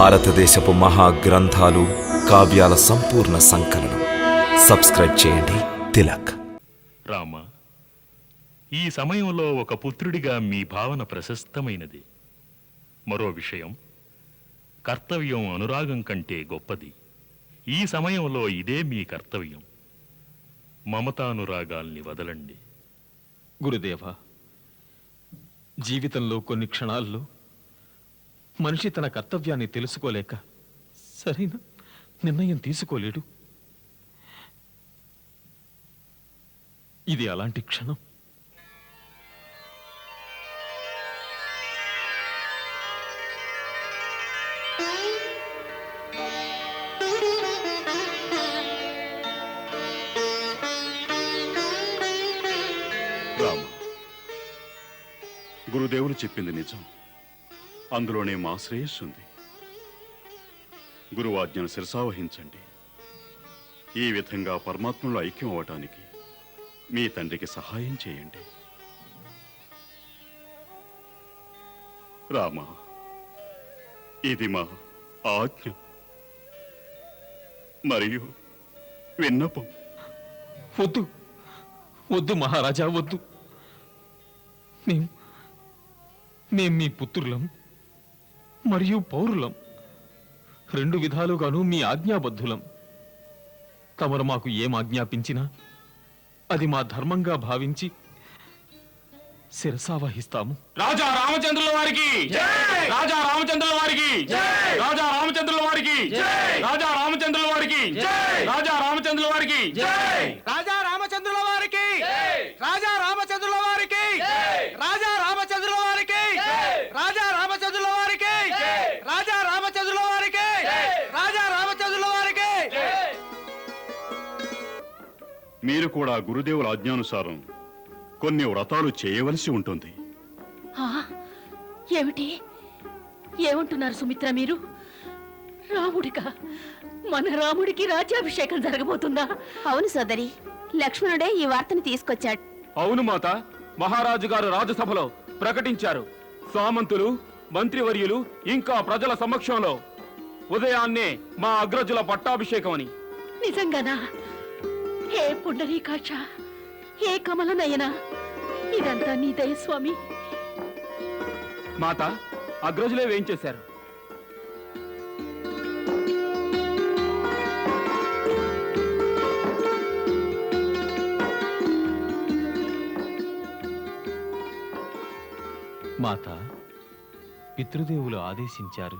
భారతదేశపు మహా గ్రంథాలు కావ్యాల సంపూర్ణ సంకలనం. సబ్స్క్రైబ్ చేయండి. తిలక్. రామ ఈ సమయంలో ఒక పుత్రుడిగా మీ భావన ప్రశస్తమైనది. మరో విషయం కర్తవ్యం అనురాగం కంటే గొప్పది. ఈ సమయంలో ఇదే మీ కర్తవ్యం. మమతానురాగాల్ని వదలండి. గురుదేవా జీవితంలో కొన్ని క్షణాల్లో మనిషి తన కర్తవ్యాన్ని తెలుసుకోలేక సరైన? నిర్ణయం తీసుకోలేడు. ఇది అలాంటి క్షణం. గురుదేవుడు గురుదేవులు చెప్పింది నిజం. అందులోనే మా శ్రేయస్సు ఉంది గురువాజ్ఞను శిరసావహించండి. ఈ విధంగా పరమాత్మలో ఐక్యం అవటానికి మీ తండ్రికి సహాయం చేయండి. రామ ఇది మా ఆజ్ఞ. మరియు విన్నపం. వద్దు. వద్దు మహారాజా వద్దు. మేము మేం మీ పుత్రులం. మరియు పౌరులం. రెండు విధాలుగాను మీ ఆజ్ఞాబద్ధులం. తమరు మాకు ఏం ఆజ్ఞాపించినా అది మా ధర్మంగా భావించి శిరసావహిస్తాము. రాజా రామచంద్రుల వారికి! రాజా రామచంద్రుల వారికి! రాజా రామచంద్రుల వారికి! రాజా రామచంద్రుల వారికి! రాజా రామచంద్రుల వారికి! రాజా మీరు కూడా గురుదేవుల ఆజ్ఞానుసారం కొన్ని వ్రతాలు చేయవలసి ఉంటుంది. ఆ, ఏమిటి? ఏమంటున్నారు సుమిత్ర మీరు? రాముడికా మన రాముడికి రాజ్యాభిషేకం జరగబోతుందా? అవును సోదరి లక్ష్మణుడే ఈ వార్తను తీసుకొచ్చాడు. అవును మాత మహారాజు గారు రాజసభలో ప్రకటించారు. సామంతులు మంత్రివర్యులు ఇంకా ప్రజల సమక్షంలో ఉదయాన్నే మా అగ్రజుల పట్టాభిషేకం అని నిజంగానా? హే పుండరీకాక్ష హే కమలనయన ఇదంతా నీ దయ స్వామి. మాత అగ్రజులే వేయించేశారు. మాత పితృదేవులు ఆదేశించారు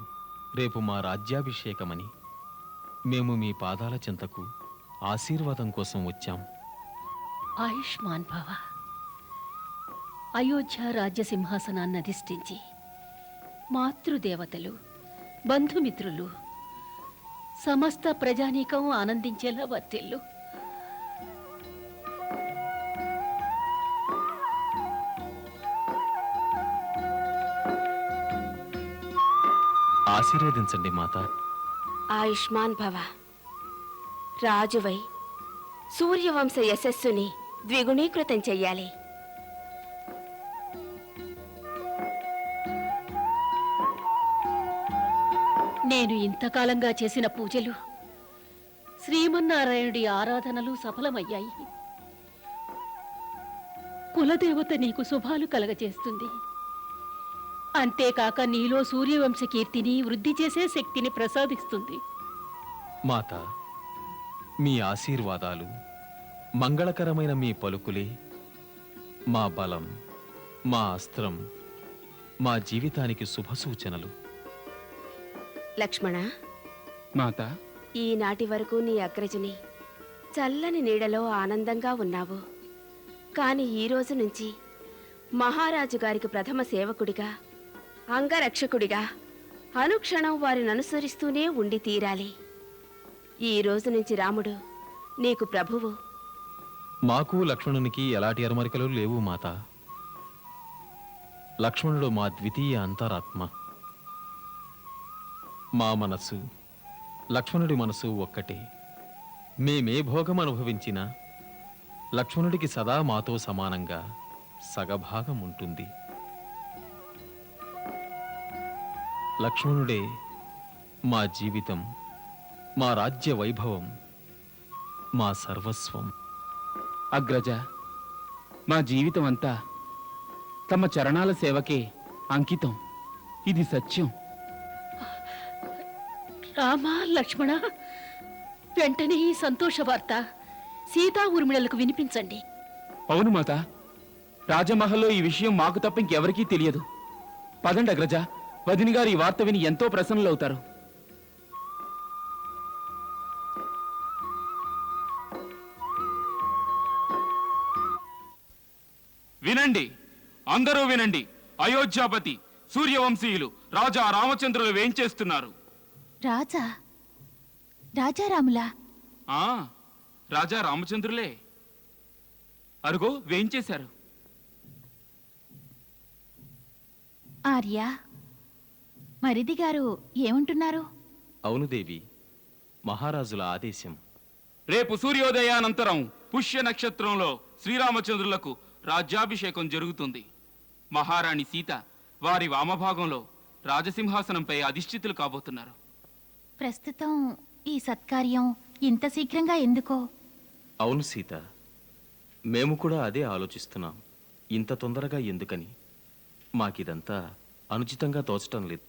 రేపు మా రాజ్యాభిషేకమని. మేము మీ పాదాల చెంతకు ఆశీర్వాదం కోసం వచ్చాం. ఆయుష్మాన్ భవ అయోధ్య రాజ్య సింహాసనాన్ని అధిష్ఠించి మాతృదేవతలు బంధుమిత్రులు సమస్త ప్రజానీకం ఆనందించేలా వర్తిల్లు. ఆశీర్వదించండి మాత. ఆయుష్మాన్ భవ రాజువై సూర్యవంశ యశస్సుని ద్విగుణీకృతం చెయ్యాలి. నేను ఇంతకాలంగా చేసిన పూజలు శ్రీమన్నారాయణుడి ఆరాధనలు సఫలమయ్యాయి. కులదేవత నీకు శుభాలు కలగజేస్తుంది. అంతేకాక నీలో సూర్యవంశ కీర్తిని వృద్ధి చేసే శక్తిని ప్రసాదిస్తుంది. మాత మీ ఆశీర్వాదాలు మంగళకరమైన మీ పలుకులే మా బలం మా అస్త్రం మా జీవితానికి శుభసూచనలు లక్ష్మణ మాత ఈనాటి వరకు నీ అగ్రజుని చల్లని నీడలో ఆనందంగా ఉన్నావు. కాని ఈ రోజు నుంచి మహారాజు గారికి ప్రథమ సేవకుడిగా అంగరక్షకుడిగా అనుక్షణం వారిని అనుసరిస్తూనే ఉండి తీరాలి. ఈ రోజు నుంచి రాముడు నీకు ప్రభువు. మాకు లక్ష్మణునికి ఎలాంటి అరమరికలు లేవు మాత. లక్ష్మణుడు మా ద్వితీయ అంతరాత్మ. మా మనసు లక్ష్మణుడి మనసు ఒక్కటే. మేమే భోగం అనుభవించినా లక్ష్మణుడికి సదా మాతో సమానంగా సగభాగం ఉంటుంది. లక్ష్మణుడే మా జీవితం మా రాజ్య వైభవం మా సర్వస్వం. అగ్రజ మా జీవితం అంతా తమ చరణాల సేవకే అంకితం. ఇది సత్యం. రామ లక్ష్మణ వెంటనే ఈ సంతోష వార్త సీతా ఊర్మిళలకు వినిపించండి. అవును మాత రాజమహల్లో ఈ విషయం మాకు తప్ప ఇంకెవరికీ తెలియదు. పదండి అగ్రజ వదిని గారు ఈ వార్త విని ఎంతో ప్రసన్నులవుతారు. వినండి. అందరూ వినండి. అయోధ్యాపతి సూర్యవంశీయులు రాజా రామచంద్రులు వేంచేస్తున్నారు రాజా రాజారాములా? ఆ రాజా రామచంద్రులే. అరుగో వేంచేశారు ఆర్య మరిది గారు ఏమంటున్నారు? అవును దేవి మహారాజుల ఆదేశం. రేపు సూర్యోదయానంతరం పుష్య నక్షత్రంలో శ్రీరామచంద్రులకు రాజ్యాభిషేకం జరుగుతుంది. మహారాణి సీత వారి వామభాగంలో రాజసింహాసనంపై అధిష్ఠితులు కాబోతున్నారు. ప్రస్తుతం ఈ సత్కార్యం ఇంత శీఘ్రంగా ఎందుకో? అవును సీత. మేము కూడా అదే ఆలోచిస్తున్నాం. ఇంత తొందరగా ఎందుకని? మాకిదంతా అనుచితంగా తోచటం లేదు.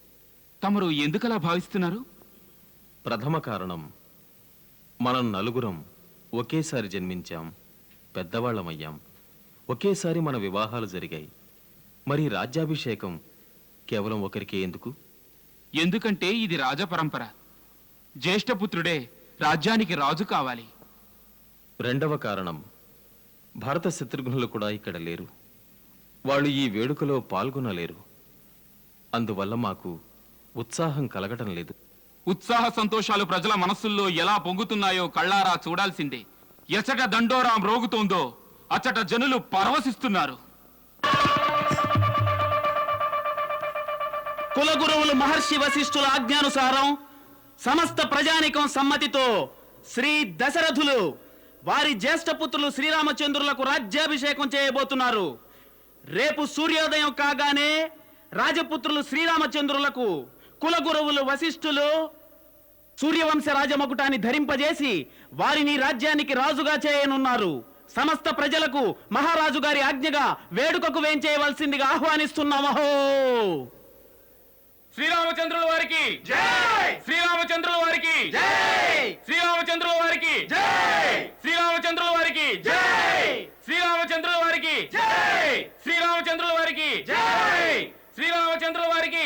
తమరు ఎందుకలా భావిస్తున్నారు? ప్రథమ కారణం. మనం నలుగురం ఒకేసారి జన్మించాం. పెద్దవాళ్ళమయ్యాం. ఒకేసారి మన వివాహాలు జరిగాయి. మరి రాజ్యాభిషేకం కేవలం ఒకరికే ఎందుకు? ఎందుకంటే ఇది రాజపరంపర జ్యేష్ఠపుత్రుడే రాజ్యానికి రాజు కావాలి. రెండవ కారణం భరత శత్రుఘ్నులు కూడా ఇక్కడ లేరు. వాళ్ళు ఈ వేడుకలో పాల్గొనలేరు. అందువల్ల మాకు ఉత్సాహం కలగటం లేదు. ఉత్సాహ సంతోషాలు ప్రజల మనస్సుల్లో ఎలా పొంగుతున్నాయో కళ్ళారా చూడాల్సిందే. ఎచట దండోరా మ్రోగుతోందో అచ్చట జనులు పరవశిస్తున్నారు. కులగురువులు మహర్షి వశిష్ఠుల ఆజ్ఞానుసారం సమస్త ప్రజానికం సమ్మతితో శ్రీ దశరథులు వారి జ్యేష్ఠపుత్రులు శ్రీరామచంద్రులకు రాజ్యాభిషేకం చేయబోతున్నారు. రేపు సూర్యోదయం కాగానే రాజపుత్రులు శ్రీరామచంద్రులకు కులగురువులు వశిష్ఠులు సూర్యవంశ రాజమకుటాన్ని ధరింపజేసి వారిని రాజ్యానికి రాజుగా చేయనున్నారు. సమస్త ప్రజలకు మహారాజు గారి ఆజ్ఞగా వేడుకకు వేంచేయవలసిందిగా ఆహ్వానిస్తున్నామహో. శ్రీరామచంద్రుల వారికి శ్రీరామచంద్రుల వారికి శ్రీరామచంద్రుల వారికి శ్రీరామచంద్రుల వారికి శ్రీరామచంద్రుల వారికి శ్రీరామచంద్రుల వారికి శ్రీరామచంద్రుల వారికి